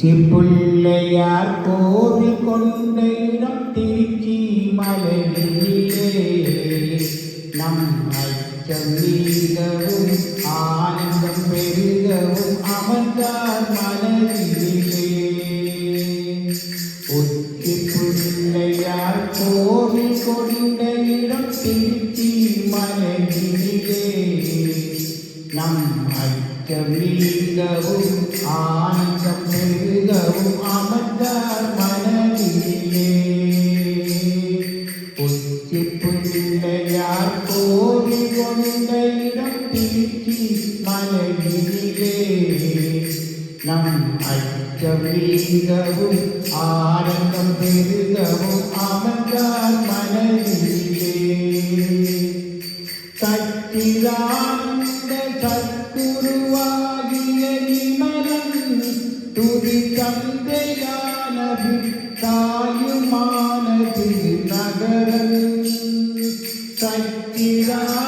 சிப்பிள்ளையார் கோவில் கொண்ட இடம் திருச்சி மலையிலே. நம் அச்சம் நீங்கவும் ஆனந்தம் பெருகவும் அமர்ந்தார் மலையிலே உச்சி பிள்ளையார் கோவில் கொண்ட இடம் திருச்சி மலையிலே. நம்மைக்க விழிக்கவும் ஆனந்தம் பெருகவும் அமர்ந்தார் மனதிலே. புத்தி புள்ளையார் கோரி கொண்ட இடம் திருச்சி மலரிலே நம் ஐக்க விழிக்கவும் ஆனந்தம் பெருகவும் அமர்ந்தார் மனதிலே. തുതി ചന്ദ്രയാനഭിത്തായുമാനതി നഗരം സച്ചിദാനന്ദ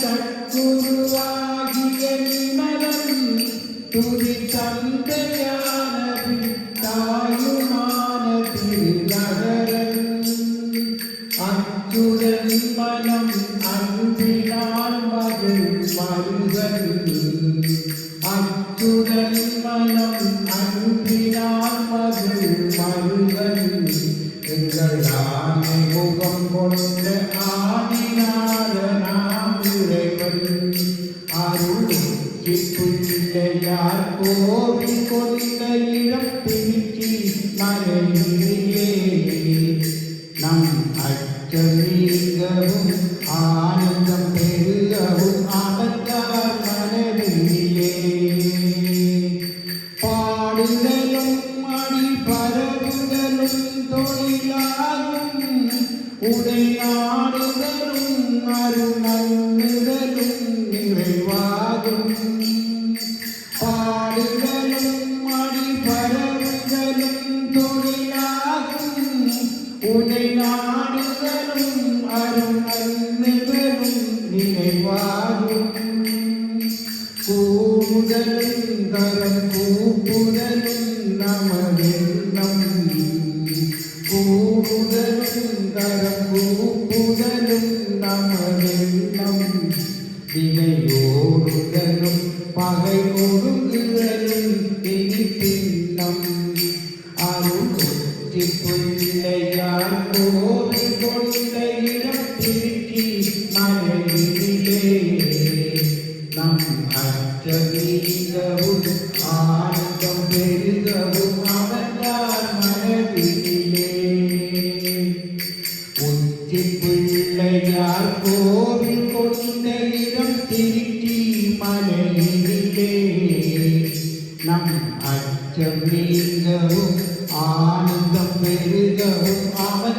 സദ്ഗുരുവാകിയ നിമലം തുതി ചന്ദ്രയാനഭിത്തായുമാനതി கோபி கொண்ட இழப்பினிக்கு மறையிலே പരവുതലും തൊഴിലാകും ഉടനാടുതലും അരുണങ്ങുതലും നിറവാകും മണി പരവുതലും തൊഴിലാകും ഉടനാടുതലും അരുണങ്ങുതലും നിറവാകും കൂടുതലും കരം കൂപ്പുതലും നമതെണ്ണം വിനയോടുതലും പകയോടുകലും ഇനി പിന്നം അരുച്ചിപ്പുല്ലയാർ കോവിൽ കൊണ്ടയിടം ഉച്ചിപ്പിള്ളയാർ കോവിൽ കൊണ്ടയിടം തിരുക്കി മലയിലേ. നം അറ്റവീകവും ആനന്ദം പെരുകവും അവൻ